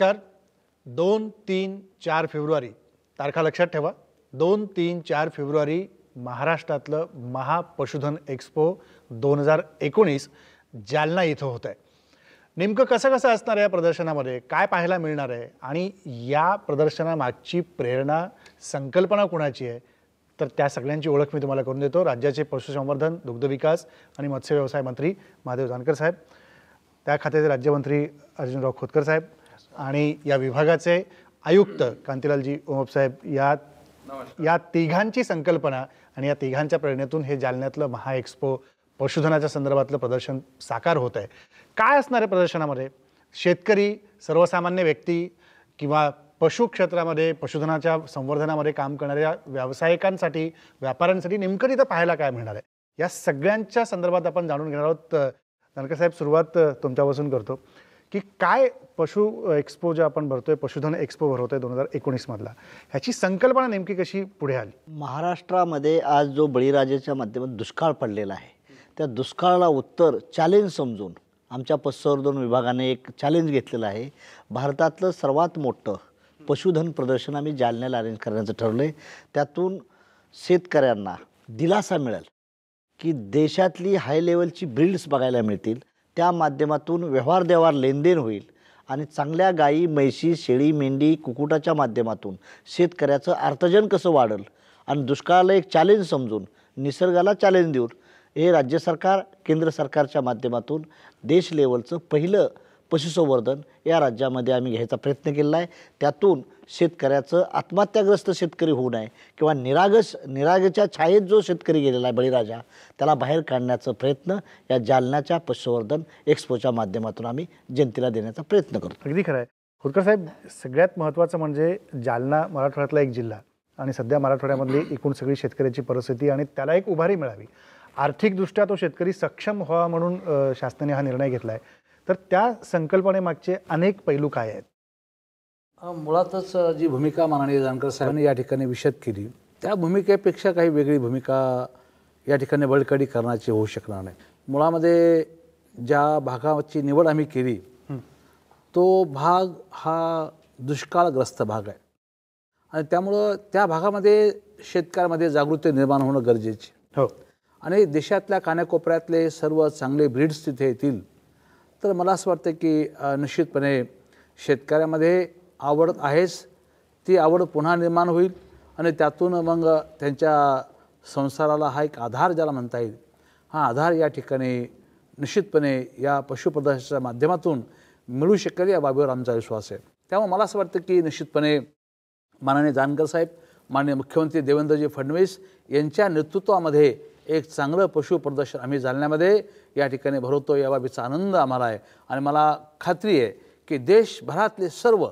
नमस्कार. दोन तीन चार फेब्रुवारी. तारखा लक्षात ठेवा. दोन तीन चार फेब्रुवारी महाराष्ट्रातलं महापशुधन एक्स्पो दोन हजार एकोणीस जालना इथं होतं आहे नेमकं कसं कसं असणार आहे या प्रदर्शनामध्ये? काय पाहायला मिळणार आहे? आणि या प्रदर्शनामागची प्रेरणा संकल्पना कुणाची आहे? तर त्या सगळ्यांची ओळख मी तुम्हाला करून देतो. राज्याचे पशुसंवर्धन दुग्धविकास आणि मत्स्य व्यवसाय मंत्री महादेव जानकर साहेब. त्या खात्याचे राज्यमंत्री अर्जुनराव खोतकर साहेब. आणि या विभागाचे आयुक्त कांतीलालजी ओमप साहेब या या तिघांची संकल्पना आणि या तिघांच्या प्रेरणेतून हे जालन्यातलं महा एक्स्पो पशुधनाच्या संदर्भातलं प्रदर्शन साकार होत आहे. काय असणार आहे प्रदर्शनामध्ये? शेतकरी सर्वसामान्य व्यक्ती किंवा पशु क्षेत्रामध्ये पशुधनाच्या संवर्धनामध्ये काम करणाऱ्या व्यावसायिकांसाठी व्यापाऱ्यांसाठी नेमकं तिथं पाहायला काय मिळणार आहे? या सगळ्यांच्या संदर्भात आपण जाणून घेणार आहोत. साहेब सुरुवात तुमच्यापासून करतो. की काय पशु एक्स्पो जे आपण भरतोय पशुधन एक्स्पो भरवतोय दोन हजार एकोणीसमधला ह्याची संकल्पना नेमकी कशी पुढे आली? महाराष्ट्रामध्ये आज जो बळीराजाच्या माध्यमात दुष्काळ पडलेला आहे त्या दुष्काळाला उत्तर चॅलेंज समजून आमच्या पशुसंवर्धन विभागाने एक चॅलेंज घेतलेलं आहे. भारतातलं सर्वात मोठं पशुधन प्रदर्शन आम्ही जालन्याला अरेंज करण्याचं ठरलं आहे त्यातून शेतकऱ्यांना दिलासा मिळेल की देशातली हाय लेवलची ब्रीड्स बघायला मिळतील. त्या माध्यमातून व्यवहार देवार लेनदेन होईल. आणि चांगल्या गायी म्हैशी शेळी मेंढी कुकुटाच्या माध्यमातून शेतकऱ्याचं अर्थजन कसं वाढेल? आणि दुष्काळाला एक चॅलेंज समजून निसर्गाला चॅलेंज देऊन हे राज्य सरकार केंद्र सरकारच्या माध्यमातून देश लेवलचं पहिलं पशुसंवर्धन या राज्यामध्ये आम्ही घ्यायचा प्रयत्न केलेला आहे. त्यातून शेतकऱ्याचं आत्महत्याग्रस्त शेतकरी होऊ नये किंवा निरागस निरागच्या छायेत जो शेतकरी गेलेला आहे बळीराजा त्याला बाहेर काढण्याचा प्रयत्न या जालन्याच्या पशुसंवर्धन एक्स्पोच्या माध्यमातून आम्ही जनतेला देण्याचा प्रयत्न करतो. अगदी खरं आहे. होतकर साहेब सगळ्यात महत्त्वाचं म्हणजे जालना मराठवाड्यातला एक जिल्हा आणि सध्या मराठवाड्यामधली एकूण सगळी शेतकऱ्याची परिस्थिती आणि त्याला एक उभारी मिळावी. आर्थिकदृष्ट्या तो शेतकरी सक्षम व्हावा म्हणून शासनाने हा निर्णय घेतला आहे तर त्या संकल्पनेमागचे अनेक पैलू काय आहेत? मुळातच जी भूमिका माननीय जानकर साहेबांनी या ठिकाणी विशद केली त्या भूमिकेपेक्षा काही वेगळी भूमिका या ठिकाणी बळकडी करण्याची होऊ शकणार नाही. मुळामध्ये ज्या भागाची निवड आम्ही केली तो भाग हा दुष्काळग्रस्त भाग आहे. आणि त्यामुळं त्या भागामध्ये शेतकऱ्यामध्ये जागृती निर्माण होणं गरजेचे हो. आणि देशातल्या कानाकोपऱ्यातले सर्व चांगले ब्रीड्स तिथे येतील तर मला असं वाटतं की निश्चितपणे शेतकऱ्यामध्ये आवड आहेच. ती आवड पुन्हा निर्माण होईल आणि त्यातून मग त्यांच्या संसाराला हा एक आधार ज्याला म्हणता येईल हा आधार या ठिकाणी निश्चितपणे या पशुप्रदर्शनाच्या माध्यमातून मिळू शकेल या बाबीवर आमचा विश्वास आहे. त्यामुळे मला असं वाटतं की निश्चितपणे माननीय जानकर साहेब माननीय मुख्यमंत्री देवेंद्रजी फडणवीस यांच्या नेतृत्वामध्ये एक चांगलं पशु प्रदर्शन आम्ही जालन्यामध्ये या ठिकाणी भरवतो या बाबीचा आनंद आम्हाला आहे. आणि मला खात्री आहे की देशभरातले सर्व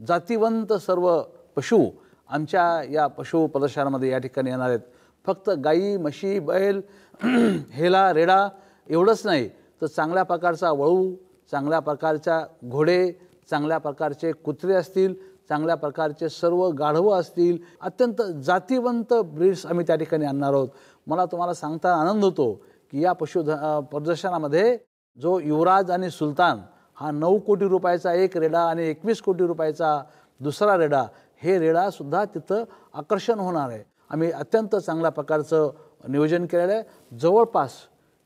जातीवंत सर्व पशु आमच्या या पशु प्रदर्शनामध्ये या ठिकाणी येणार आहेत. फक्त गाई म्हशी बैल हेला रेडा एवढंच नाही तर चांगल्या प्रकारचा वळू चांगल्या प्रकारच्या घोडे चांगल्या प्रकारचे कुत्रे असतील चांगल्या प्रकारचे सर्व गाढवं असतील अत्यंत जातीवंत ब्रीड्स आम्ही त्या ठिकाणी आणणार आहोत. मला तुम्हाला सांगता आनंद होतो की या पशुध प्रदर्शनामध्ये जो युवराज आणि सुलतान हा नऊ कोटी रुपयाचा एक रेडा आणि एकवीस कोटी रुपयाचा दुसरा रेडा हे रेडासुद्धा तिथं आकर्षण होणार आहे. आम्ही अत्यंत चांगल्या प्रकारचं नियोजन केलेलं आहे. जवळपास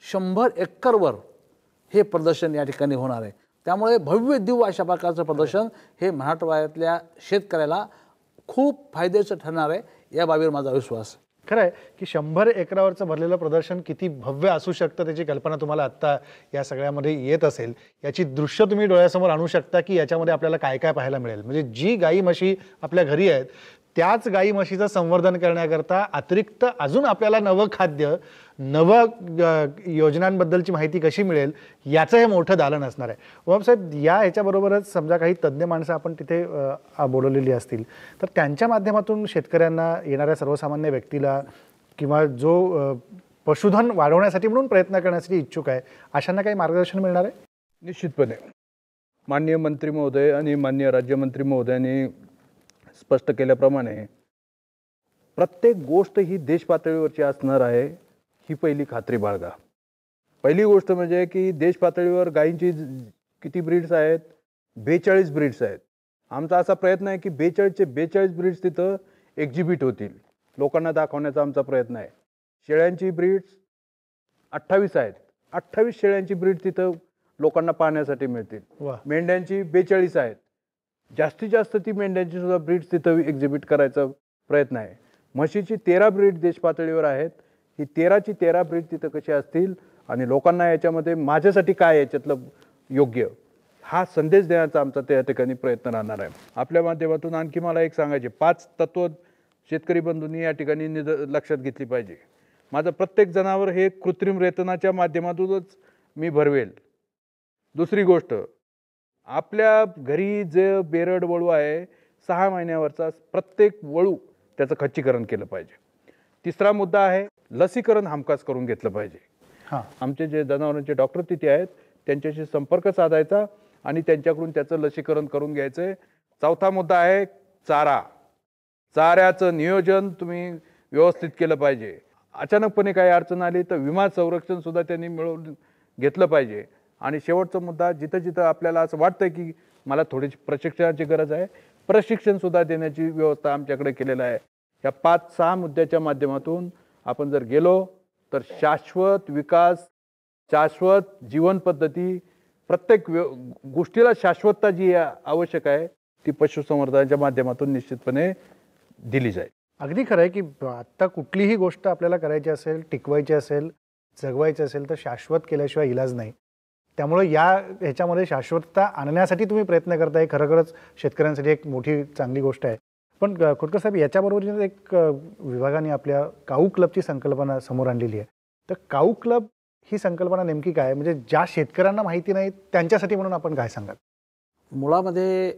शंभर एकरवर हे प्रदर्शन या ठिकाणी होणार आहे. त्यामुळे भव्य दिव्य अशा प्रकारचं प्रदर्शन हे मराठवाड्यातल्या शेतकऱ्याला खूप फायद्याचं ठरणार आहे या बाबीवर माझा विश्वास. खरं आहे की शंभर एकरावरचं भरलेलं प्रदर्शन किती भव्य असू शकतं त्याची कल्पना तुम्हाला आत्ता या सगळ्यामध्ये येत असेल. याची दृश्य तुम्ही डोळ्यासमोर आणू शकता की याच्यामध्ये आपल्याला काय काय पाहायला मिळेल. म्हणजे जी गाई म्हशी आपल्या घरी आहेत त्याच गाई म्हशीचं संवर्धन करण्याकरता अतिरिक्त अजून आपल्याला नवं खाद्य नवं योजनांबद्दलची माहिती कशी मिळेल याचं हे मोठं दालन असणार आहे. व साहेब या ह्याच्याबरोबरच समजा काही तज्ज्ञ माणसं आपण तिथे बोलवलेली असतील तर त्यांच्या माध्यमातून शेतकऱ्यांना येणाऱ्या सर्वसामान्य व्यक्तीला किंवा जो पशुधन वाढवण्यासाठी म्हणून प्रयत्न करण्यासाठी इच्छुक आहे अशांना काही मार्गदर्शन मिळणार आहे? निश्चितपणे. माननीय मंत्री महोदय आणि माननीय राज्यमंत्री महोदयांनी स्पष्ट केल्याप्रमाणे प्रत्येक गोष्ट ही देश पातळीवरची असणार आहे ही पहिली खात्री बाळगा. पहिली गोष्ट म्हणजे की देश पातळीवर गायींची किती ब्रीड्स आहेत? बेचाळीस ब्रीड्स आहेत. आमचा असा प्रयत्न आहे की बेचाळीसचे बेचाळीस ब्रीड्स तिथं एक्झिबिट होतील. लोकांना दाखवण्याचा आमचा प्रयत्न आहे. शेळ्यांची ब्रीड्स अठ्ठावीस आहेत. अठ्ठावीस शेळ्यांची ब्रीड तिथं लोकांना पाहण्यासाठी मिळतील. वा. मेंढ्यांची बेचाळीस आहेत. जास्तीत जास्त ती मेंढ्यांची सुद्धा ब्रीड्स तिथं एक्झिबिट करायचा प्रयत्न आहे. म्हशीची तेरा ब्रीड देश पातळीवर आहेत. ही तेराची तेरा ब्रीड तिथं कशी असतील आणि लोकांना याच्यामध्ये माझ्यासाठी काय याच्यातलं योग्य हा संदेश देण्याचा आमचा त्या ठिकाणी प्रयत्न राहणार आहे. आपल्या माध्यमातून आणखी मला एक सांगायचे पाच तत्व शेतकरी बंधूंनी या ठिकाणी निद लक्षात घेतली पाहिजे. माझं प्रत्येक जनावर हे कृत्रिम रेतनाच्या माध्यमातूनच मी भरवेल. दुसरी गोष्ट आपल्या घरी जे बेरड वळू आहे सहा महिन्यावरचा प्रत्येक वळू त्याचं खच्चीकरण केलं पाहिजे. तिसरा मुद्दा आहे लसीकरण हमखास करून घेतलं पाहिजे. हां. आमचे जे जनावरांचे डॉक्टर तिथे आहेत त्यांच्याशी संपर्क साधायचा आणि त्यांच्याकडून त्याचं लसीकरण करून घ्यायचं आहे चौथा मुद्दा आहे चारा. चाऱ्याचं नियोजन तुम्ही व्यवस्थित केलं पाहिजे. अचानकपणे काही अडचण आली तर विमा संरक्षण सुद्धा त्यांनी मिळवून घेतलं पाहिजे. आणि शेवटचा मुद्दा जिथं जिथं आपल्याला असं वाटतं की मला थोडीशी प्रशिक्षणाची गरज आहे प्रशिक्षण सुद्धा देण्याची व्यवस्था आमच्याकडे केलेलं आहे. या पाच सहा मुद्द्याच्या माध्यमातून आपण जर गेलो तर शाश्वत विकास शाश्वत जीवनपद्धती प्रत्येक व्य गोष्टीला शाश्वतता जी आवश्यक आहे ती पशुसंवर्धनाच्या माध्यमातून निश्चितपणे दिली जाईल. अगदी खरं आहे की आत्ता कुठलीही गोष्ट आपल्याला करायची असेल टिकवायची असेल जगवायची असेल तर शाश्वत केल्याशिवाय इलाज नाही. त्यामुळे या ह्याच्यामध्ये शाश्वतता आणण्यासाठी तुम्ही प्रयत्न करताय. खरोखरच शेतकऱ्यांसाठी एक मोठी चांगली गोष्ट आहे. पण खोटकर साहेब याच्याबरोबर एक विभागाने आपल्या काऊ क्लबची संकल्पना समोर आणलेली आहे. तर काऊ क्लब ही संकल्पना नेमकी काय आहे? म्हणजे ज्या शेतकऱ्यांना माहिती नाही त्यांच्यासाठी म्हणून आपण काय सांगाल? मुळामध्ये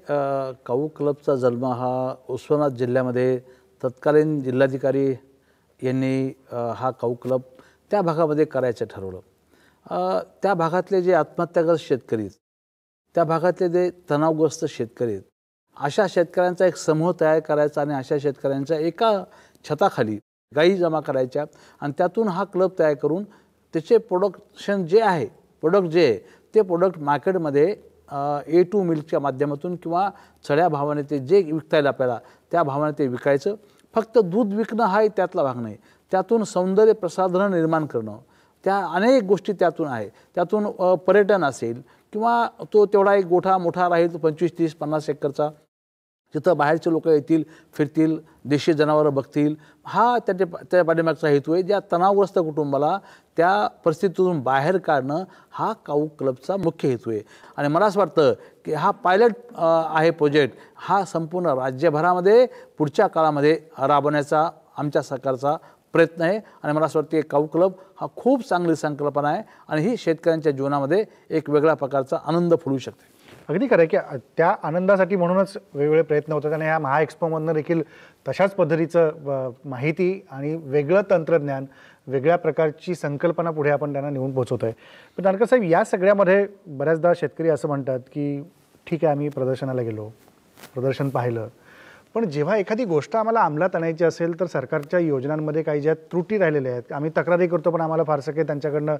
काऊ क्लबचा जन्म हा उस्मानाबाद जिल्ह्यामध्ये तत्कालीन जिल्हाधिकारी यांनी हा काऊ क्लब त्या भागामध्ये करायचं ठरवलं. त्या भागातले जे आत्महत्याग्रस्त शेतकरी आहेत, त्या भागातले जे तणावग्रस्त शेतकरी आहेत, अशा शेतकऱ्यांचा एक समूह तयार करायचा आणि अशा शेतकऱ्यांच्या एका छताखाली गाई जमा करायच्या आणि त्यातून हा क्लब तयार करून त्याचे प्रोडक्शन जे आहे प्रोडक्ट जे आहे ते प्रोडक्ट मार्केटमध्ये ए टू मिल्कच्या माध्यमातून किंवा चढ्या भावाने ते जे विकता येईल आपल्याला त्या भावाने ते विकायचं. फक्त दूध विकणं हाही त्यातला भाग नाही. त्यातून सौंदर्य प्रसाधनं निर्माण करणं त्या अनेक गोष्टी त्यातून आहे त्यातून पर्यटन असेल किंवा तो तेवढा एक गोठा मोठा राहील तो पंचवीस तीस पन्नास एकरचा. तिथं बाहेरचे लोक येतील फिरतील देशी जनावरं बघतील. हा त्याच्या त्या पाठीमागचा हेतू आहे. ज्या तणावग्रस्त कुटुंबाला त्या परिस्थितीतून बाहेर काढणं हा काऊ क्लबचा मुख्य हेतू आहे. आणि मला असं वाटतं की हा पायलट आहे प्रोजेक्ट हा संपूर्ण राज्यभरामध्ये पुढच्या काळामध्ये राबवण्याचा आमच्या सरकारचा प्रयत्न आहे. आणि मला असं वाटतं की काऊ क्लब हा खूप चांगली संकल्पना आहे आणि ही शेतकऱ्यांच्या जीवनामध्ये एक वेगळ्या प्रकारचा आनंद फुलू शकते. अगदी खरं आहे की त्या आनंदासाठी म्हणूनच वेगवेगळे प्रयत्न होतात आणि ह्या महाएक्स्पोमधनं देखील तशाच पद्धतीचं माहिती आणि वेगळं तंत्रज्ञान वेगळ्या प्रकारची संकल्पना पुढे आपण त्यांना नेऊन पोहोचवतो आहे पण जानकर साहेब या सगळ्यामध्ये बऱ्याचदा शेतकरी असं म्हणतात की ठीक आहे आम्ही प्रदर्शनाला गेलो. प्रदर्शन पाहिलं. पण जेव्हा एखादी गोष्ट आम्हाला अंमलात आणायची असेल तर सरकारच्या योजनांमध्ये काही ज्या त्रुटी राहिलेल्या आहेत आम्ही तक्रारी करतो पण आम्हाला फारसं काही त्यांच्याकडनं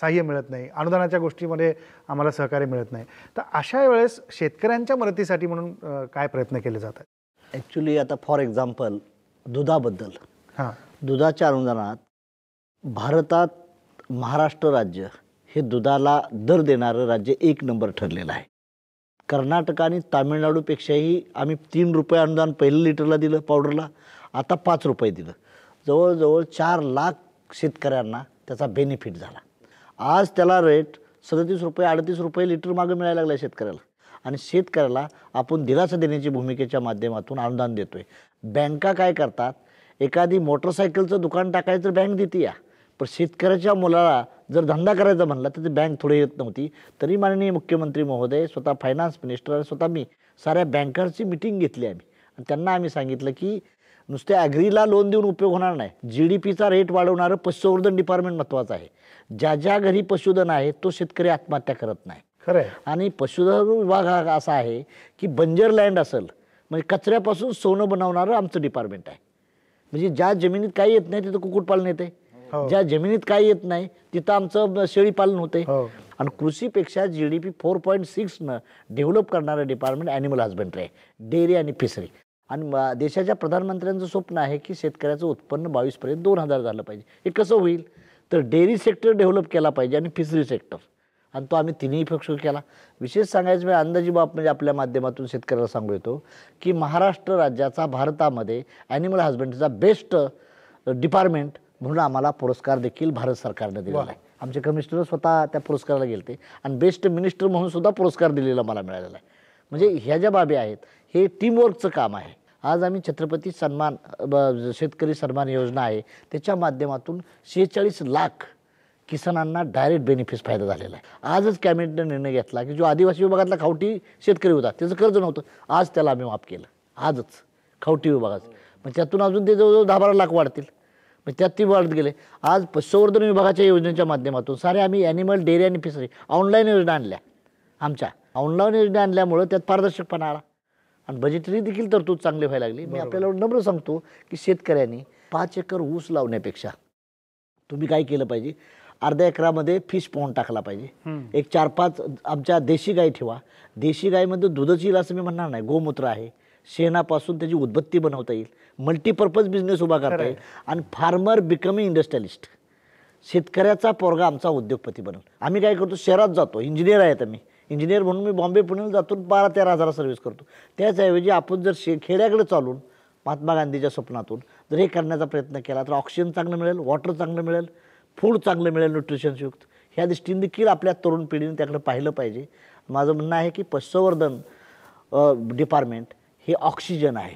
सहाय्य मिळत नाही. अनुदानाच्या गोष्टीमध्ये आम्हाला सहकार्य मिळत नाही. तर अशा वेळेस शेतकऱ्यांच्या मदतीसाठी म्हणून काय प्रयत्न केले जातात ॲक्च्युली आता फॉर एक्झाम्पल दुधाबद्दल. हां. दुधाच्या अनुदानात भारतात महाराष्ट्र राज्य हे दुधाला दर देणारं राज्य एक नंबर ठरलेलं आहे. कर्नाटक आणि तामिळनाडूपेक्षाही आम्ही तीन रुपये अनुदान पहिलं लिटरला दिलं पावडरला आता पाच रुपये दिलं. जवळजवळ चार लाख शेतकऱ्यांना त्याचा बेनिफिट झाला. आज त्याला रेट सदतीस रुपये अडतीस रुपये लिटर मागं मिळायला लागला शेतकऱ्याला. आणि शेतकऱ्याला आपण दिलासा देण्याची भूमिकेच्या माध्यमातून अनुदान देतोय. बँका काय करतात? एखादी मोटरसायकलचं दुकान टाकायचं बँक देते या. पण शेतकऱ्याच्या मुलाला जर धंदा करायचा म्हणला तर ती बँक थोडी येत नव्हती. तरी माननीय मुख्यमंत्री महोदय स्वतः फायनान्स मिनिस्टर आणि स्वतः मी साऱ्या बँकर्सची मिटिंग घेतली आम्ही. आणि त्यांना आम्ही सांगितलं की नुसत्या ॲग्रीला लोन देऊन उपयोग होणार नाही. जी डी पीचा रेट वाढवणारं पशुसंवर्धन डिपार्टमेंट महत्त्वाचं आहे. ज्या ज्या घरी पशुधन आहे तो शेतकरी आत्महत्या करत नाही. खरं आणि पशुधन विभाग हा असा आहे की बंजर लँड असेल म्हणजे कचऱ्यापासून सोनं बनवणारं आमचं डिपार्टमेंट आहे. म्हणजे ज्या जमिनीत काही येत नाही तिथं कुक्कुटपालन येते. ज्या जमिनीत काही येत नाही तिथं आमचं शेळीपालन होते हो. आणि कृषीपेक्षा G D P four point सिक्सनं develop करणारं डिपार्टमेंट ॲनिमल हजबंड्री आहे. डेअरी आणि फिशरी आणि देशाच्या प्रधानमंत्र्यांचं स्वप्न आहे की शेतकऱ्याचं उत्पन्न बावीसपर्यंत दोन हजार झालं पाहिजे. हे कसं होईल? तर डेअरी सेक्टर डेव्हलप केला पाहिजे आणि फिशरी सेक्टर आणि तो आम्ही तिन्ही पक्ष केला. विशेष सांगायचं म्हणजे अंदाजी बाब म्हणजे आपल्या माध्यमातून शेतकऱ्याला सांगू येतो की महाराष्ट्र राज्याचा भारतामध्ये ॲनिमल हजबंड्रीचा बेस्ट डिपार्टमेंट म्हणून आम्हाला पुरस्कार देखील भारत सरकारनं दिलेला आहे. आमचे कमिशनर स्वतः त्या पुरस्काराला गेलते आणि बेस्ट मिनिस्टर म्हणून सुद्धा पुरस्कार दिलेला मला मिळालेला आहे. म्हणजे ह्या ज्या बाबी आहेत हे टीमवर्कचं काम आहे. आज आम्ही छत्रपती सन्मान शेतकरी सन्मान योजना आहे त्याच्या माध्यमातून शेहेचाळीस लाख किसानांना डायरेक्ट बेनिफिट्स फायदा झालेला आहे. आजच कॅबिनेटने निर्णय घेतला की जो आदिवासी विभागातला खावटी शेतकरी होता त्याचं कर्ज नव्हतं. आज त्याला आम्ही माफ केलं. आजच खावटी विभागाचं. मग त्यातून अजून ते जवळजवळ दहा बारा लाख वाढतील. मग त्यात ती वाढत गेले. आज पशुसंवर्धन विभागाच्या योजनेच्या माध्यमातून सारे आम्ही ॲनिमल डेअरी आणि फिशरी ऑनलाईन योजना आणल्या. आमच्या ऑनलाईन योजना आणल्यामुळं त्यात पारदर्शकपणा आला. आणि बजेटरी देखील तरतूद चांगली व्हायला लागली. मी आपल्याला नम्र सांगतो की शेतकऱ्यांनी पाच एकर ऊस लावण्यापेक्षा तुम्ही काय केलं पाहिजे? अर्ध्या एकरामध्ये फिश पॉन्ड टाकला पाहिजे. एक चार पाच आमच्या देशी गाय ठेवा. देशी गायमध्ये दुधच येईल असं मी म्हणणार नाही. गोमूत्र आहे. शेणापासून त्याची उदबत्ती बनवता येईल. मल्टीपर्पज बिझनेस उभा करता येईल. आणि फार्मर बिकमिंग इंडस्ट्रियलिस्ट शेतकऱ्याचा पोरगा आमचा उद्योगपती बनल. आम्ही काय करतो? शहरात जातो. इंजिनियर आहेत आम्ही. इंजिनियर म्हणून मी बॉम्बे पुण्याला जातो बारा तेरा हजारा सर्व्हिस करतो. त्याचऐवजी आपण जर शे खेड्याकडे चालून महात्मा गांधीच्या स्वप्नातून जर हे करण्याचा प्रयत्न केला तर ऑक्सिजन चांगलं मिळेल वॉटर चांगलं मिळेल फूड चांगलं मिळेल न्यूट्रिशन्सयुक्त ह्या दृष्टीने देखील आपल्या तरुण पिढीने त्याकडे पाहिलं पाहिजे. माझं म्हणणं आहे की पशुसंवर्धन डिपार्टमेंट हे ऑक्सिजन आहे.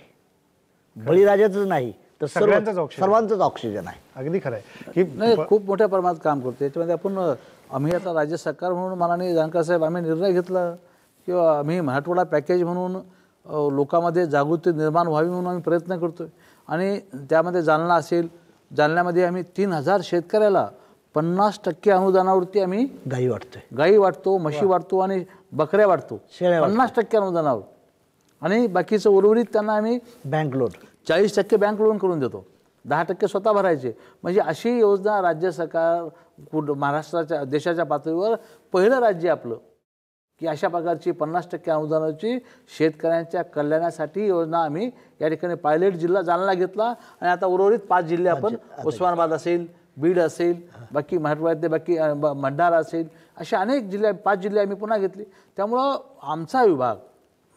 बळीराजाचंच नाही तर. सर्वांचंच ऑक्सिजन आहे. अगदी खरं आहे. की नाही खूप मोठ्या प्रमाणात काम करतो. याच्यामध्ये आपण आम्ही आता राज्य सरकार म्हणून माननीय जानकर साहेब आम्ही निर्णय घेतला. किंवा आम्ही मराठवाडा पॅकेज म्हणून लोकांमध्ये जागृती निर्माण व्हावी म्हणून आम्ही प्रयत्न करतोय. आणि त्यामध्ये जालना असेल जालन्यामध्ये आम्ही तीन हजार शेतकऱ्याला पन्नास टक्के अनुदानावरती आम्ही गाई वाटतोय गाई वाटतो म्हशी वाटतो आणि बकऱ्या वाटतो वाटतो. पन्नास टक्के अनुदानावर. आणि बाकीचं उर्वरित त्यांना आम्ही बँक लोन चाळीस टक्के बँक लोन करून देतो. दहा टक्के स्वतः भरायचे. म्हणजे अशी योजना राज्य सरकार कुठ महाराष्ट्राच्या देशाच्या पातळीवर पहिलं राज्य आपलं. की अशा प्रकारची पन्नास टक्के अनुदानाची शेतकऱ्यांच्या कल्याणासाठी योजना आम्ही या ठिकाणी पायलट जिल्हा जालना घेतला. आणि आता उर्वरित पाच जिल्हे आपण उस्मानाबाद असेल बीड असेल बाकी मराठवाड्यातले बाकी भंडारा असेल अशा अनेक जिल्हे पाच जिल्हे आम्ही पुन्हा घेतले. त्यामुळं आमचा विभाग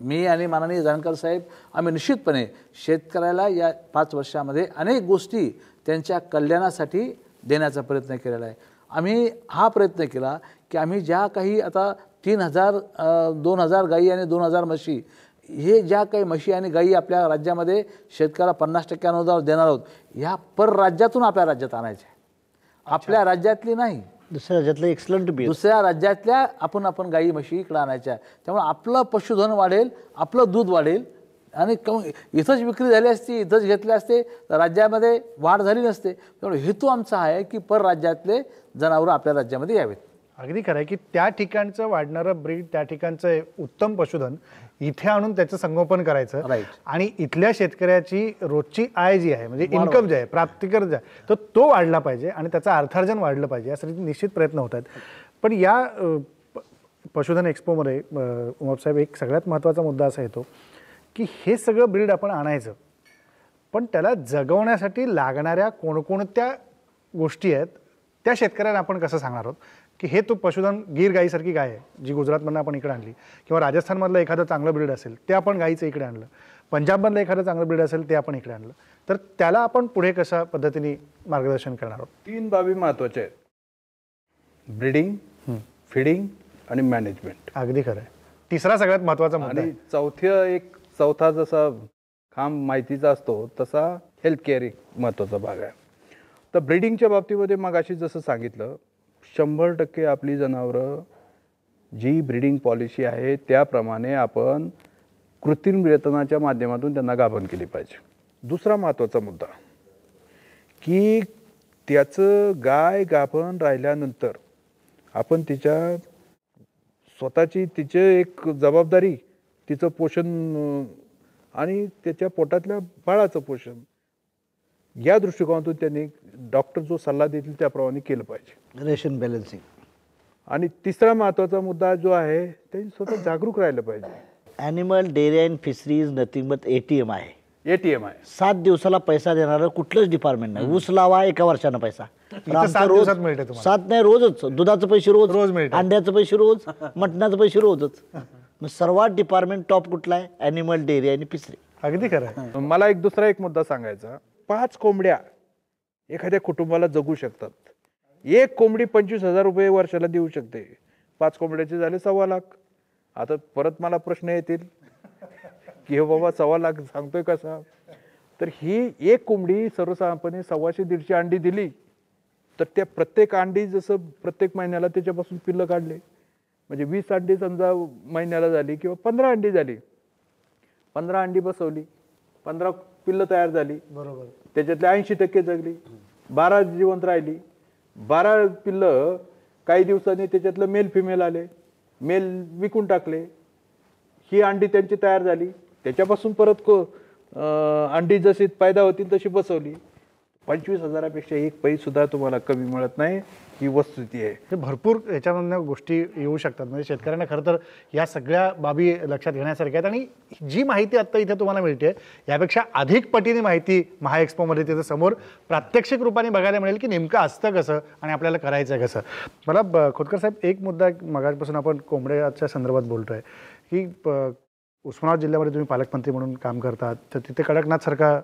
मी आणि माननीय जानकर साहेब आम्ही निश्चितपणे शेतकऱ्याला या पाच वर्षामध्ये अनेक गोष्टी त्यांच्या कल्याणासाठी देण्याचा प्रयत्न केलेला आहे. आम्ही हा प्रयत्न केला की आम्ही ज्या काही आता तीन हजार दोन हजार गायी आणि दोन हजार म्हशी हे ज्या काही म्हशी आणि गायी आपल्या राज्यामध्ये शेतकऱ्याला पन्नास टक्के अनुदान देणार आहोत ह्या परराज्यातून आपल्या राज्यात आणायच्या आपल्या राज्यातली नाही. दुसऱ्या राज्यातलं एक्सलंट बी दुसऱ्या राज्यातल्या आपण आपण गाई म्हशी इकडे आणायच्या. त्यामुळे आपलं पशुधन वाढेल आपलं दूध वाढेल आणि कम इथंच विक्री झाली असती इथंच घेतले असते तर राज्यामध्ये वाढ झाली नसते. त्यामुळे हेतू आमचा आहे की परराज्यातले जनावरं आपल्या राज्यामध्ये यावेत. अगदी खरं आहे की त्या ठिकाणचं वाढणारं ब्रीड त्या ठिकाणचं उत्तम पशुधन इथे आणून त्याचं संगोपन करायचं. आणि इथल्या शेतकऱ्याची रोजची आय जी आहे म्हणजे इन्कम जे आहे प्राप्तिकर जे आहे तर तो वाढला पाहिजे आणि त्याचं अर्थार्जन वाढलं पाहिजे यासाठी निश्चित प्रयत्न होत आहेत. पण या पशुधन एक्सपोमध्ये उमापसाहेब एक सगळ्यात महत्त्वाचा मुद्दा असा येतो की हे सगळं ब्रीड आपण आणायचं. पण त्याला जगवण्यासाठी लागणाऱ्या कोणकोणत्या गोष्टी आहेत त्या शेतकऱ्यांना आपण कसं सांगणार आहोत? की हे तो पशुधन गीर गाईसारखी गाय आहे जी गुजरातमधनं आपण इकडे आणली. किंवा राजस्थानमधलं एखादं चांगलं ब्रीड असेल ते आपण गाईचं इकडे आणलं. पंजाबमधलं एखादं चांगलं ब्रीड असेल ते आपण इकडे आणलं. तर त्याला आपण पुढे कशा पद्धतीने मार्गदर्शन करणार आहोत? तीन बाबी महत्त्वाच्या आहेत. ब्रिडिंग फिडिंग आणि मॅनेजमेंट. अगदी खरं आहे. तिसरा सगळ्यात महत्त्वाचा आणि. चौथ्या एक चौथा जसा खांब माहितीचा असतो तसा हेल्थ केअर एक महत्त्वाचा भाग आहे. तर ब्रिडिंगच्या बाबतीमध्ये मग अशी जसं सांगितलं शंभर टक्के आपली जनावरं जी ब्रीडिंग पॉलिसी आहे त्याप्रमाणे आपण कृत्रिम वेतनाच्या माध्यमातून त्यांना गाभण केली पाहिजे. दुसरा महत्त्वाचा मुद्दा की त्याचं गाय गाभण राहिल्यानंतर आपण तिच्या स्वतःची तिचे एक जबाबदारी तिचं पोषण आणि त्याच्या पोटातल्या बाळाचं पोषण या दृष्टिकोनातून त्यांनी डॉक्टर जो सल्ला देतील त्याप्रमाणे केलं पाहिजे. Ration balancing. आणि तिसरा महत्त्वाचा मुद्दा जो आहे त्यांनी स्वतः जागरूक राहिलं पाहिजे. Animal dairy and fishery is nothing but A T M आहे. ए टी एम आहे. सात दिवसाला पैसा देणारं कुठलंच डिपार्टमेंट नाही. ऊस लावा एका वर्षानं पैसा. रोज दिवसात मिळते तुम्हाला. सात नाही रोजच. दुधाचं पैसे रोज रोज मिळतं. अंड्याचं पैसे रोज मटणाचं पैसे रोजच. मग सर्वात डिपार्टमेंट टॉप कुठला आहे? ॲनिमल डेअरी आणि फिशरी अगदी खरं आहे. मला एक दुसरा एक मुद्दा सांगायचा. पाच कोंबड्या एखाद्या कुटुंबाला जगू शकतात. एक कोंबडी पंचवीस हजार रुपये वर्षाला देऊ शकते. पाच कोंबड्याचे झाले सव्वा लाख. आता परत मला प्रश्न येतील. की हे बाबा सव्वा लाख सांगतोय कसा? तर ही एक कोंबडी सर्वसाधारणपणे सव्वाशे दीडशे अंडी दिली तर त्या प्रत्येक अंडी जसं प्रत्येक महिन्याला त्याच्यापासून पिल्लं काढले. म्हणजे वीस अंडी समजा महिन्याला झाली किंवा पंधरा अंडी झाली. पंधरा अंडी बसवली. पंधरा पिल्लं तयार झाली. बरोबर. त्याच्यातले ऐंशी टक्के जगली. बारा जिवंत राहिली. बारा पिल्लं काही दिवसांनी त्याच्यातलं मेल फिमेल आले. मेल विकून टाकले. ही अंडी त्यांची तयार झाली. त्याच्यापासून परत को अंडी जशी पैदा होतील तशी बसवली. पंचवीस हजारापेक्षा एक पैसुद्धा सुद्धा तुम्हाला कमी मिळत नाही. ही वस्तुस्थिती आहे. हे भरपूर याच्यामधनं गोष्टी येऊ शकतात. म्हणजे शेतकऱ्यांना खरं तर या सगळ्या बाबी लक्षात घेण्यासारख्या आहेत. आणि जी माहिती आत्ता इथे तुम्हाला मिळते यापेक्षा अधिक पटीने माहिती महाएक्स्पोमध्ये तिथं समोर प्रात्यक्षिक रूपाने बघायला मिळेल की नेमकं असतं कसं आणि आपल्याला करायचं आहे कसं. मला ब- खोतकर साहेब एक मुद्दा मगापासून आपण कोंबड्याच्या संदर्भात बोलतो आहे की प- उस्मानाबाद जिल्ह्यामध्ये तुम्ही पालकमंत्री म्हणून काम करतात. तर तिथे कडकनाथ सारखा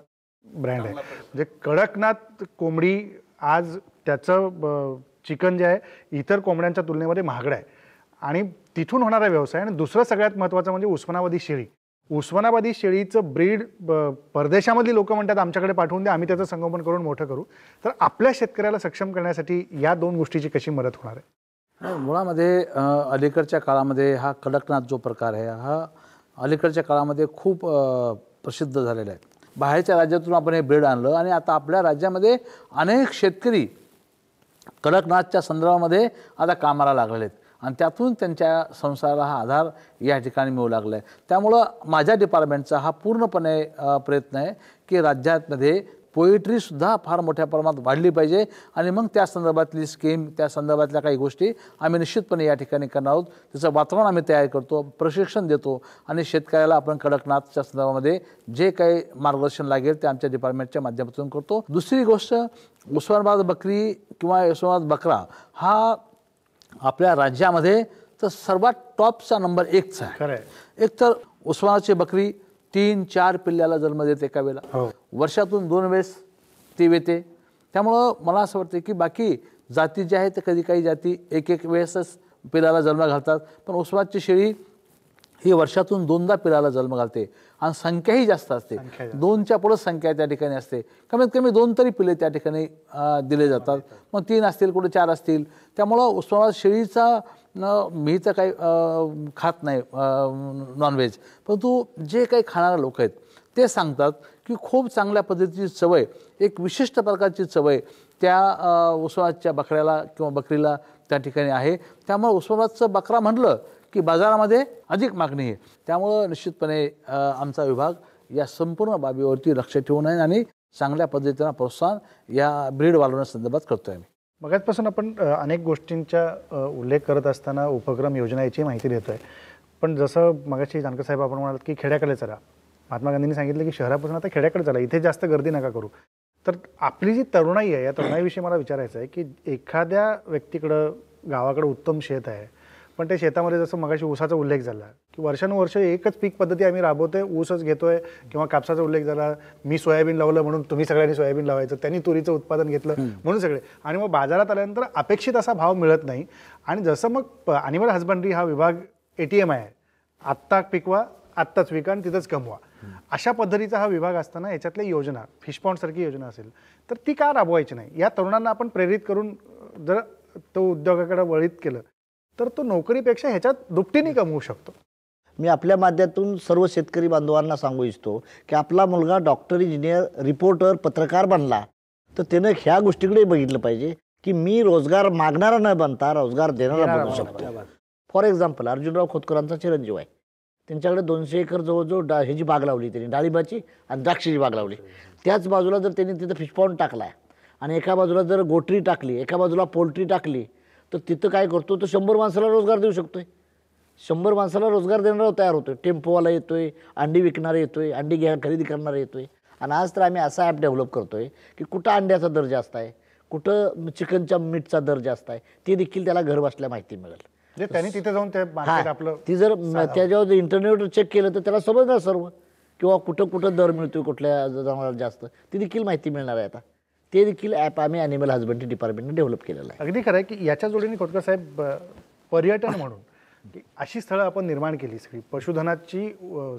ब्रँड आहे. म्हणजे कडकनाथ कोंबडी आज त्याचं ब- चिकन जे आहे इतर कोंबड्यांच्या तुलनेमध्ये महागडं आहे. आणि तिथून होणारा व्यवसाय आणि दुसरं सगळ्यात महत्त्वाचं म्हणजे उस्मानाबादी शेळी. उस्मानाबादी शेळीचं ब्रीड परदेशामधली लोक म्हणतात आमच्याकडे पाठवून द्या आम्ही त्याचं संगोपन करून मोठं करू. तर आपल्या शेतकऱ्याला सक्षम करण्यासाठी या दोन गोष्टीची कशी मदत होणार आहे? मुळामध्ये अलीकडच्या काळामध्ये हा कडकनाथ जो प्रकार आहे हा अलीकडच्या काळामध्ये खूप प्रसिद्ध झालेला आहे. बाहेरच्या राज्यातून आपण हे ब्रेड आणलं आणि आता आपल्या राज्यामध्ये अनेक शेतकरी कडकनाथच्या संदर्भामध्ये आता कामाला लागलेले आहेत आणि त्यातून त्यांच्या संसाराला हा आधार या ठिकाणी मिळू लागला आहे त्यामुळं माझ्या डिपार्टमेंटचा हा पूर्णपणे प्रयत्न आहे की राज्यामध्ये पोएट्रीसुद्धा फार मोठ्या प्रमाणात वाढली पाहिजे. आणि मग त्या संदर्भातली स्कीम त्या संदर्भातल्या काही गोष्टी आम्ही निश्चितपणे या ठिकाणी करणार आहोत. त्याचं वातावरण आम्ही तयार करतो प्रशिक्षण देतो आणि शेतकऱ्याला आपण कडकनाथच्या संदर्भामध्ये जे काही मार्गदर्शन लागेल ते आमच्या डिपार्टमेंटच्या माध्यमातून करतो. दुसरी गोष्ट उस्मानाबाद बकरी किंवा उस्मानाबाद बकरा हा आपल्या राज्यामध्ये तर सर्वात टॉपचा नंबर एकचा आहे. एक तर उस्मानाची बकरी तीन चार पिल्ल्याला जन्म देते एका वेळेला. हो. वर्षातून दोन वेळेस ती येते. त्यामुळं मला असं वाटतं की बाकी जाती ज्या आहेत ते कधी काही जाती एक एक वेळेसच पिलाला जन्म घालतात. पण उस्मानाची शेळी ही वर्षातून दोनदा पिलाला जन्म घालते आणि संख्याही जास्त असते. दोनच्या पुढं संख्या त्या ठिकाणी असते. कमीत कमी दोन तरी पिले त्या ठिकाणी दिले जातात. मग तीन असतील कुठे चार असतील. त्यामुळं उस्मानाबाद शेळीचा मी तर काही खात नाही नॉनव्हेज परंतु जे काही खाणारे लोक आहेत ते सांगतात की खूप चांगल्या पद्धतीची चवय एक विशिष्ट प्रकारची चवय त्या उस्मानाबादच्या बकऱ्याला किंवा बकरीला त्या ठिकाणी आहे. त्यामुळे उस्मानाबादचं बकरा म्हटलं की बाजारामध्ये अधिक मागणी आहे. त्यामुळं निश्चितपणे आमचा विभाग या संपूर्ण बाबीवरती लक्ष ठेवून आहे आणि चांगल्या पद्धतीनं प्रोत्साहन या ब्रीड वाढवण्यासंदर्भात करतो आहे आम्ही. मगाचपासून आपण अनेक गोष्टींचा उल्लेख करत असताना उपक्रम योजना याची माहिती देतो आहे पण जसं मगाशी जानकर साहेब आपण म्हणालात की खेड्याकडे चला. महात्मा गांधींनी सांगितलं की शहरापासून आता खेड्याकडे चला. इथे जास्त गर्दी नका करू. तर आपली जी तरुणाई आहे या तरुणाईविषयी मला विचारायचं आहे की एखाद्या व्यक्तीकडं गावाकडं उत्तम शेत आहे. पण त्या शेतामध्ये जसं मगाशी ऊसाचा उल्लेख झाला की वर्षानुवर्ष एकच पीक पद्धती आम्ही राबवतोय ऊसच घेतोय किंवा कापसाचा उल्लेख झाला मी सोयाबीन लावलं म्हणून तुम्ही सगळ्यांनी सोयाबीन लावायचं त्यांनी तुरीचं उत्पादन घेतलं म्हणून सगळे. आणि मग बाजारात आल्यानंतर अपेक्षित असा भाव मिळत नाही. आणि जसं मग अनिमल हजबंडरी हा विभाग एटीएम आहे आत्ता पिकवा आत्ताच विका आणि तिथंच कमवा. अशा पद्धतीचा हा विभाग असताना याच्यातल्या योजना फिशपॉन्ड सारखी योजना असेल तर ती का राबवायची नाही? या तरुणांना आपण प्रेरित करून जर तो उद्योगाकडे वळीत केलं तर तो नोकरीपेक्षा ह्याच्यात दुपटीने कमवू शकतो. मी आपल्या माध्यमातून सर्व शेतकरी बांधवांना सांगू इच्छितो की आपला मुलगा डॉक्टर इंजिनियर रिपोर्टर पत्रकार बनला तर त्यानं ह्या गोष्टीकडे बघितलं पाहिजे की मी रोजगार मागणारा न बनता रोजगार देणारा बनू शकतो. फॉर एक्झाम्पल अर्जुनराव खोतकरांचा चिरंजीव आहे. त्यांच्याकडे दोनशे एकर जवळजवळ डा ह्याची बाग लावली त्यांनी डाळिंबाची आणि द्राक्षाची बाग लावली. त्याच बाजूला जर त्यांनी तिथं फिशपॉन्ड टाकला आणि एका बाजूला जर गोटरी टाकली एका बाजूला पोल्ट्री टाकली तर तिथं काय करतो तो शंभर माणसाला रोजगार देऊ शकतोय. शंभर माणसाला रोजगार देणारा तयार होतोय. टेम्पोवाला येतोय अंडी विकणारा येतोय अंडी घ्या खरेदी करणारा येतोय. आणि आज तर आम्ही असा ॲप डेव्हलप करतोय की कुठं अंड्याचा दर जास्त आहे कुठं चिकनच्या मीठचा दर जास्त आहे ते देखील त्याला घर बसल्या माहिती मिळेल. म्हणजे त्यांनी तिथे जाऊन ते आपलं ती जर त्याच्यावर इंटरनेटवर चेक केलं तर त्याला समजणार सर्व. किंवा कुठं कुठं दर मिळतोय कुठल्या जनावराला जास्त. ती देखील माहिती मिळणार आहे आता. ते देखील ॲप आम्ही ॲनिमल हजबंडरी डिपार्टमेंटने डेव्हलप केलेलं आहे. अगदी खरं आहे की याच्या जोडीने खोटकर साहेब पर्यटन म्हणून की अशी स्थळं आपण निर्माण केली सगळी. पशुधनाची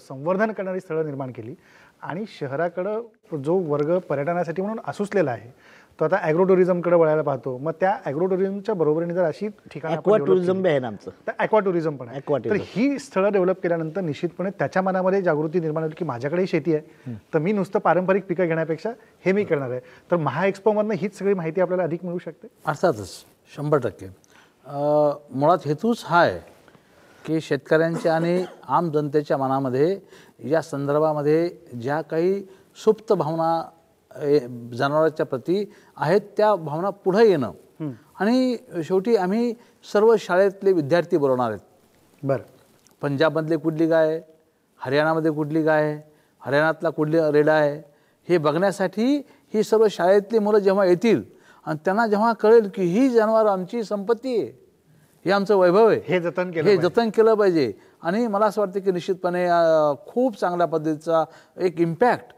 संवर्धन करणारी स्थळं निर्माण केली. आणि शहराकडं जो वर्ग पर्यटनासाठी म्हणून असूसलेला आहे तो आता ॲग्रो टुरिझमकडे वळायला पाहतो. मग त्या ॲग्रो टुरिझमच्या बरोबरीने जर अशी ठिकाणं आपण ॲक्वा टुरिझम आहे ना आमचं. तर ॲक्वा टुरिझम पण आहे. तर. ही स्थळं डेव्हलप केल्यानंतर निश्चितपणे त्याच्या मनामध्ये जागृती निर्माण होईल की माझ्याकडेही शेती आहे. तर मी नुसतं पारंपरिक पिकं घेण्यापेक्षा हे मी करणार आहे. तर महा एक्सपोमधनं हीच सगळी माहिती आपल्याला अधिक मिळू शकते. अर्थातच शंभर टक्के. अ, मुळात हेतूच हा आहे की शेतकऱ्यांच्या आणि आम जनतेच्या मनामध्ये या संदर्भामध्ये ज्या काही सुप्त भावना जनावरांच्या प्रती आहेत त्या भावना पुढे येणं. आणि शेवटी आम्ही सर्व शाळेतले विद्यार्थी बोलवणार आहेत. बरं. पंजाबमधली कुठली गाय आहे? हरियाणामध्ये कुठली गाय आहे? हरियाणातला कुठली रेडा आहे? हे बघण्यासाठी ही सर्व शाळेतली मुलं जेव्हा येतील आणि त्यांना जेव्हा कळेल की ही जनावर आमची संपत्ती आहे हे आमचं वैभव आहे. हे जतन केलं हे. जतन केलं पाहिजे. आणि मला असं वाटतं की निश्चितपणे खूप चांगल्या पद्धतीचा एक इम्पॅक्ट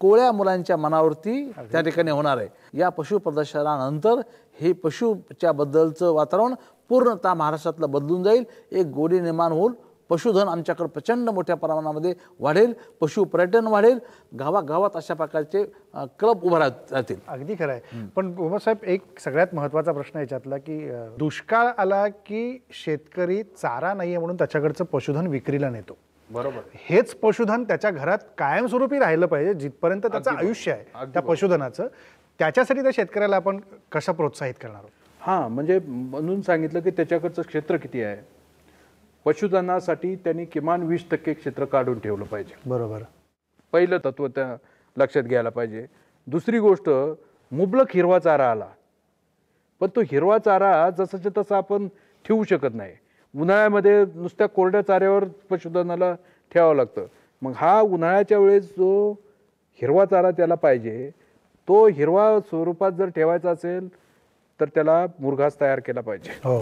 कोळ्या मुलांच्या मनावरती त्या ठिकाणी होणार आहे. या पशु प्रदर्शनानंतर हे पशुच्या बद्दलचं वातावरण पूर्णतः महाराष्ट्रातलं बदलून जाईल. एक गोडी निर्माण होऊन पशुधन आमच्याकडे प्रचंड मोठ्या प्रमाणामध्ये वाढेल. पशु पर्यटन वाढेल. गावागावात अशा प्रकारचे क्लब उभं राहत- राहतील. अगदी खरं आहे. पण साहेब एक सगळ्यात महत्त्वाचा प्रश्न आहे याच्यातला की दुष्काळ आला की शेतकरी चारा नाहीये म्हणून त्याच्याकडचं पशुधन विक्रीला नेतो. बरोबर. हेच पशुधन त्याच्या घरात कायमस्वरूपी राहिलं पाहिजे जिथपर्यंत त्याचं आयुष्य आहे त्या पशुधनाचं. त्याच्यासाठी त्या शेतकऱ्याला आपण कसं प्रोत्साहित करणार आहोत? हां म्हणजे म्हणून सांगितलं की त्याच्याकडचं क्षेत्र किती आहे? पशुधनासाठी त्यांनी किमान वीस टक्के क्षेत्र काढून ठेवलं पाहिजे. बरोबर. पहिलं तत्व त्या लक्षात घ्यायला पाहिजे. दुसरी गोष्ट मुबलक हिरवा चारा आला. पण तो हिरवा चारा जसाच्या तसा आपण ठेवू शकत नाही. उन्हाळ्यामध्ये नुसत्या कोरड्या चाऱ्यावर पशुधनाला ठेवावं लागतं. मग हा उन्हाळ्याच्या वेळेस जो हिरवा चारा त्याला पाहिजे तो हिरवा स्वरूपात जर ठेवायचा असेल तर त्याला मुरघास तयार केला पाहिजे. हो.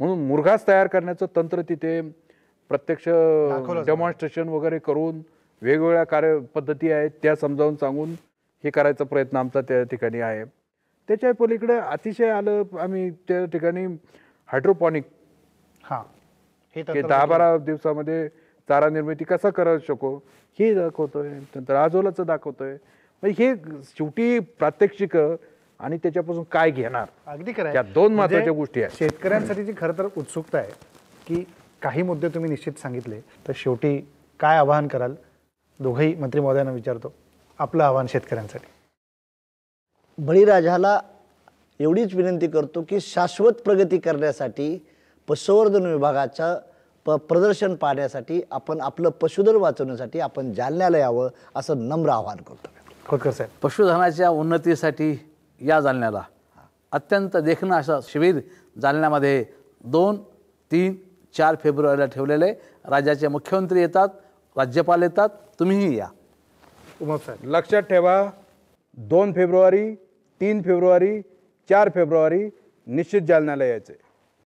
म्हणून मुरघास तयार करण्याचं तंत्र तिथे प्रत्यक्ष डेमॉन्स्ट्रेशन वगैरे करून वेगवेगळ्या कार्य पद्धती आहेत त्या समजावून सांगून हे करायचा प्रयत्न आमचा त्या ठिकाणी आहे. त्याच्या पलीकडे अतिशय आलं आम्ही त्या ठिकाणी हायड्रोपॉनिक हां. हे की दहा बारा दिवसामध्ये चारा निर्मिती कसा करू शकू? हे दाखवतोय नंतर आजोलाचं दाखवतोय. म्हणजे हे शेवटी प्रात्यक्षिक आणि त्याच्यापासून काय घेणार? अगदी खरं आहे. या दोन म्हणजे महत्त्वाच्या गोष्टी आहेत. शेतकऱ्यांसाठीची खरं तर उत्सुकता आहे की काही मुद्दे तुम्ही निश्चित सांगितले तर शेवटी काय आवाहन कराल? दोघंही मंत्री महोदयांना विचारतो. आपलं आव्हान शेतकऱ्यांसाठी. बळीराजाला एवढीच विनंती करतो की शाश्वत प्रगती करण्यासाठी पशुवर्धन विभागाच्या प प्रदर्शन पाहण्यासाठी आपण आपलं पशुधन वाचवण्यासाठी आपण जालन्याला यावं असं नम्र आवाहन करतो. खोतकर साहेब. पशुधनाच्या उन्नतीसाठी या जालन्याला अत्यंत देखणं असं शिबिर जालन्यामध्ये दोन तीन चार फेब्रुवारीला ठेवलेले राज्याचे मुख्यमंत्री येतात राज्यपाल येतात तुम्हीही या. साहेब. लक्षात ठेवा दोन फेब्रुवारी तीन फेब्रुवारी चार फेब्रुवारी निश्चित जालन्याला यायचं